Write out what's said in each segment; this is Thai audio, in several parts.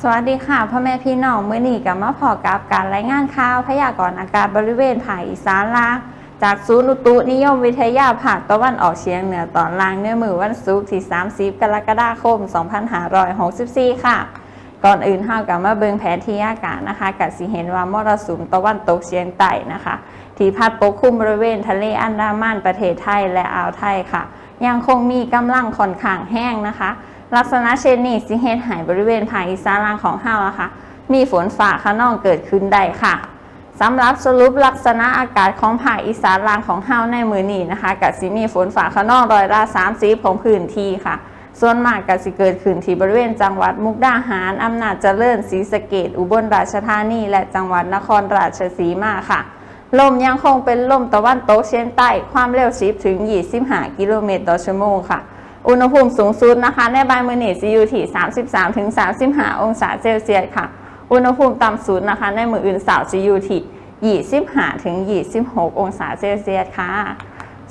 สวัสดีค่ะพ่อแม่พี่น้องมื้อนี้กับมาพอกับการรายงานข่าวพยากรณ์อากาศบริเวณภาคอีสานล่างจากศูนย์อุตุนิยมวิทยาภาคตะวันออกเฉียงเหนือตอนล่างเนื้อมือวันศุกร์ที่ 30 กรกฎาคม 2564 ค่ะ ก่อนอื่นเฮากับมาเบิงแผนที่อากาศนะคะกับสิเห็นว่ามรสุมตะวันตกเฉียงใต้นะคะ ที่พัดปกคลุมบริเวณทะเลอันดามันประเทศไทยและอ่าวไทยค่ะ ยังคงมีกำลังค่อนข้างแห้งนะคะ ลักษณะเช่นนี้สิเฮ็ดให้บริเวณภาคอีสานล่างของเฮาอะค่ะ มีฝนฟ้าขนองเกิดขึ้นได้ค่ะสำหรับสรุปลักษณะอากาศของภาคอีสานล่างของเฮาในมือนี้นะคะกับสิมีฝนฟ้าขนองร้อยละ30ของพื้นที่ค่ะ ส่วนมากก็สิเกิดขึ้นที่บริเวณจังหวัดมุกดาหารอำนาจเจริญศรีสะเกดอุบลราชธานี และจังหวัดนครราชสีมาค่ะลมยังคงเป็นลมตะวันตกเฉียงใต้ความเร็ว10ถึง25กิโลเมตรต่อชั่วโมงค่ะ อุณหภูมิสูงสุดนะคะในบายมือนีจะอยู่ที่33ถึง35 องศาเซลเซียสค่ะ อุณหภูมิต่ำสุดนะคะในมืออื่นสาวจะอยู่ที่25ถึง26 องศาเซลเซียสค่ะ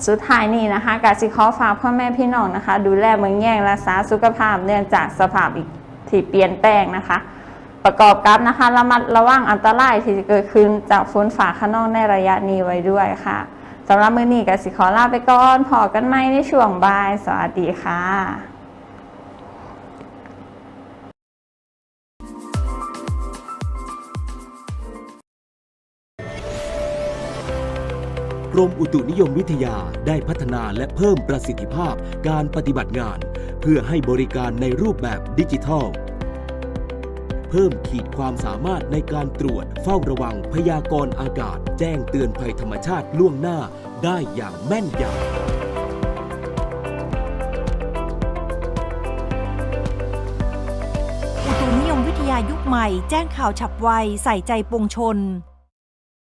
สุดท้ายนี้นะคะกาสิขอฝากพ่อแม่พี่น้องนะคะ ดูแลเมืองแย่งรักษาสุขภาพเนื่องจากสภาพอีกที่เปลี่ยนแปลงนะคะ ประกอบกับนะคะระมัดระวังอันตรายที่จะเกิดขึ้นจากฝนฝ่าขนองในระยะนี้ไว้ด้วยค่ะ สำหรับมื้อนี้ก็สิขอลาไปก่อนพอกันไหมในช่วงบ่าย สวัสดีค่ะกรมอุตุนิยมวิทยาได้พัฒนาและเพิ่มประสิทธิภาพการปฏิบัติงาน เพื่อให้บริการในรูปแบบดิจิทัล เพิ่มขีดความสามารถในการตรวจ เฝ้าระวังพยากรณ์อากาศ แจ้งเตือนภัยธรรมชาติล่วงหน้าได้อย่างแม่นยำอุตุนิยมวิทยายุคใหม่ แจ้งข่าวฉับไว ใส่ใจปวงชน